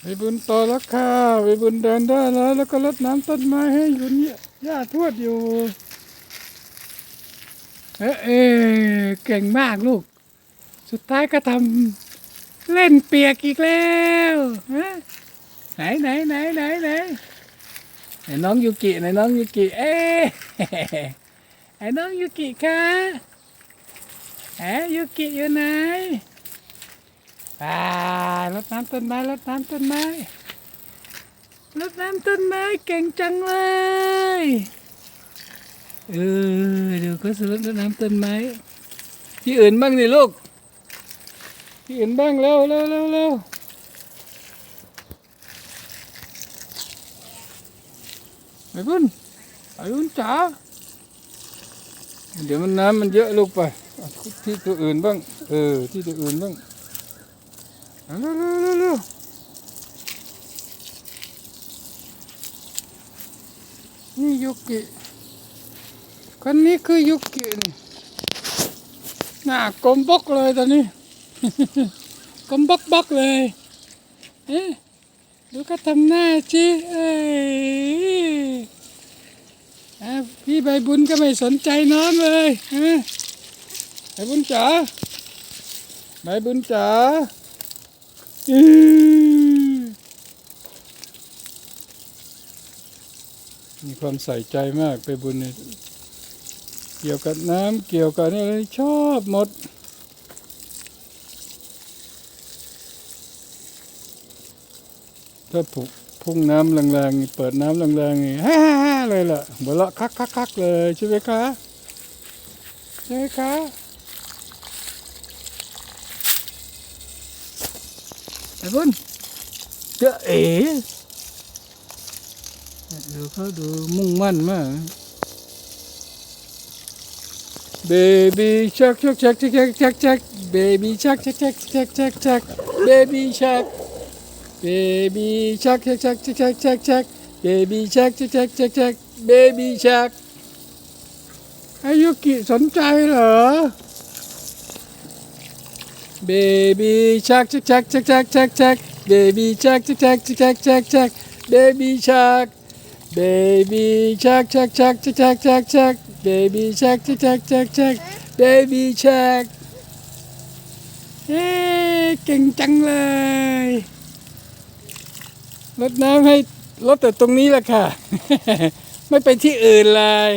ไปบุญต่อแล้วค่ะไปบุญเดินได้แล้ว แล้วก็รดน้ำต้นไม้ให้อยู่นี่ยย่าทวดอยู่ เอ๊ะเอเก่งมากลูก สุดท้ายก็ทำเล่นเปียกอีกแล้วฮะไหนไหนไหนไหนไหนไหนน้องยูกิไหนน้องยูกิเอ๊ไหนน้องยูกิคะแหมยูกิอยู่ไหน ไปรดน้ำต้นไม้รดน้ำต้นไม้รดน้ำต้นไม้เก่งจังเลยเออเดี๋ยวก็สรดน้ำต้นไม้ที่อื่นบ้างดิลูกที่อื่นบ้างเร็วเร็วเร็วเร็วไปพุ่นไปพุ่นจ๋าเดี๋ยวมันน้ำมันเยอะลูกไปที่ตัวอื่นบ้างเออที่ตัวอื่นบ้าง เร็วเร็วเร็วนี่ยุกิคนนี้คือยุกินี่หน้ากลมบกเลยตอนนี้ กลมบกบกเลยเอ๊ะดูก็ทำหน้าจีเอ้ยอะพี่ใบบุญก็ไม่สนใจน้องเลยฮะใบบุญจ๋าใบบุญจ๋า อื้อมีความใส่ใจมากไปบุญเนี่ยเกี่ยวกับน้ำเกี่ยวกับนี่อะไรชอบหมด ถ้าผุพุ่งน้ำแรงๆเปิดน้ำแรงๆนี่ฮ่าๆเลยล่ะหัวเราะคักๆเลยใช่ไหมคะใช่ไหมคะ ไอ้บุญเจ้าเอ๋ดูเขาดูมุ่งมั่นมาก Baby shark shark shark shark shark shark shark baby shark shark shark shark shark shark baby shark baby shark shark shark shark shark shark shark baby shark shark shark shark shark baby shark อายุกิสนใจเหรอ baby shark shark shark shark shark shark shark baby shark shark shark shark shark shark baby shark baby shark shark shark shark shark shark shark. baby shark shark shark shark shark baby shark เอ๊ะเก่งจังเลยรดน้ำให้รดแต่ตรงนี้แหละค่ะ ไม่ไปที่อื่นเลย